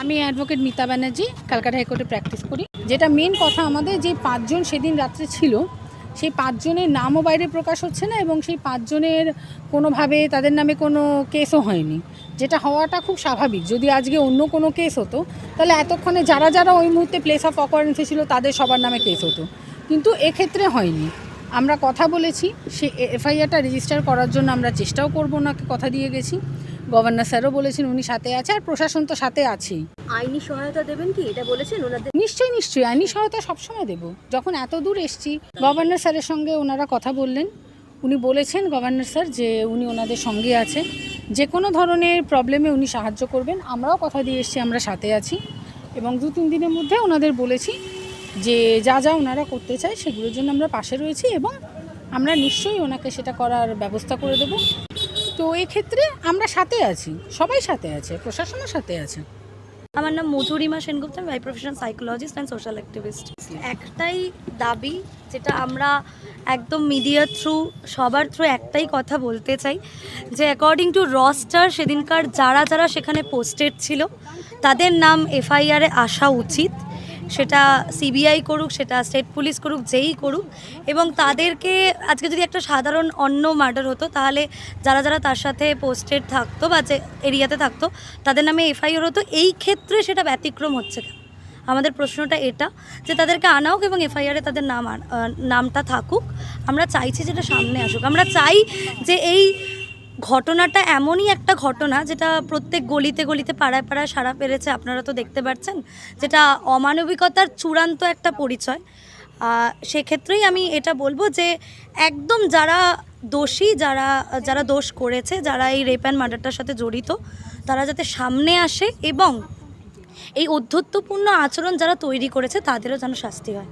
আমি অ্যাডভোকেট মিতা ব্যানার্জি, ক্যালকাটা হাইকোর্টে প্র্যাকটিস করি। যেটা মেন কথা আমাদের যে পাঁচজন সেদিন রাত্রে ছিল, সেই পাঁচজনের নামও বাইরে প্রকাশ হচ্ছে না এবং সেই পাঁচজনের কোনোভাবে তাদের নামে কোনো কেসও হয়নি। যেটা হওয়াটা খুব স্বাভাবিক। যদি আজকে অন্য কোনো কেস হতো, তাহলে এতক্ষণে যারা যারা ওই মুহূর্তে প্লেস অফ অকারেন্সে ছিল, তাদের সবার নামে কেস হতো। কিন্তু এক্ষেত্রে হয়নি। আমরা কথা বলেছি, সে এফআইআরটা রেজিস্টার করার জন্য আমরা চেষ্টাও করব ওনাকে কথা দিয়ে গেছি। গভর্নর স্যারও বলেছেন উনি সাথে আছে আর প্রশাসন তো সাথে আছেই। আইনি সহায়তা দেবেন কি? এটা বলেছেন ওনাদের? নিশ্চয়ই নিশ্চয়ই। আইনি সহায়তা সবসময় দেবো। যখন এত দূর এসছি গভর্নর স্যারের সঙ্গে ওনারা কথা বললেন। উনি বলেছেন গভর্নর স্যার যে উনি ওনাদের সঙ্গে আছে যে কোনো ধরনের প্রবলেমে উনি সাহায্য করবেন। আমরাও কথা দিয়ে এসছি আমরা সাথে আছি। এবং দু তিন দিনের মধ্যে ওনাদের বলেছি যে যা যা ওনারা করতে চায় সেগুলোর জন্য আমরা পাশে রয়েছি এবং আমরা নিশ্চয়ই ওনাকে সেটা করার ব্যবস্থা করে দেব। তো এক্ষেত্রে আমরা সাথে আছি, সবাই সাথে আছে প্রশাসনের সাথে আছে। আমার নাম মধুরিমা সেনগুপ্ত, আমি by profession psychologist and social activist একটাই দাবি, যেটা আমরা একদম মিডিয়া থ্রু সবার থ্রু একটাই কথা বলতে চাই, যে অ্যাকর্ডিং টু রস্টার সেদিনকার যারা যারা সেখানে পোস্টেড ছিল, তাদের নাম এফআইআরে আসা উচিত। সেটা সিবিআই করুক, সেটা স্টেট পুলিশ করুক, যেই করুক। এবং তাদেরকে আজকে যদি একটা সাধারণ অন্য মার্ডার হতো, তাহলে যারা যারা তার সাথে পোস্টেড থাকতো বা যে এরিয়াতে থাকতো, তাদের নামে এফআইআর হতো। এই ক্ষেত্রে সেটা ব্যতিক্রম হচ্ছে কেন? আমাদের প্রশ্নটা এটা, যে তাদেরকে আনা হোক এবং এফআইআরে তাদের নাম নামটা থাকুক, আমরা চাইছি যেটা সামনে আসুক। আমরা চাই যে এই ঘটনাটা এমনই একটা ঘটনা যেটা প্রত্যেক গলিতে গলিতে পাড়ায় পাড়ায় সারা পেরেছে, আপনারা তো দেখতে পাচ্ছেন যেটা অমানবিকতার চূড়ান্ত একটা পরিচয়। সেক্ষেত্রেই আমি এটা বলব যে একদম যারা দোষী, যারা যারা দোষ করেছে, যারা এই রেপ অ্যান্ড মার্ডারটার সাথে জড়িত, তারা যাতে সামনে আসে এবং এই অধ্যত্বপূর্ণ আচরণ যারা তৈরি করেছে, তাদেরও যেন শাস্তি হয়।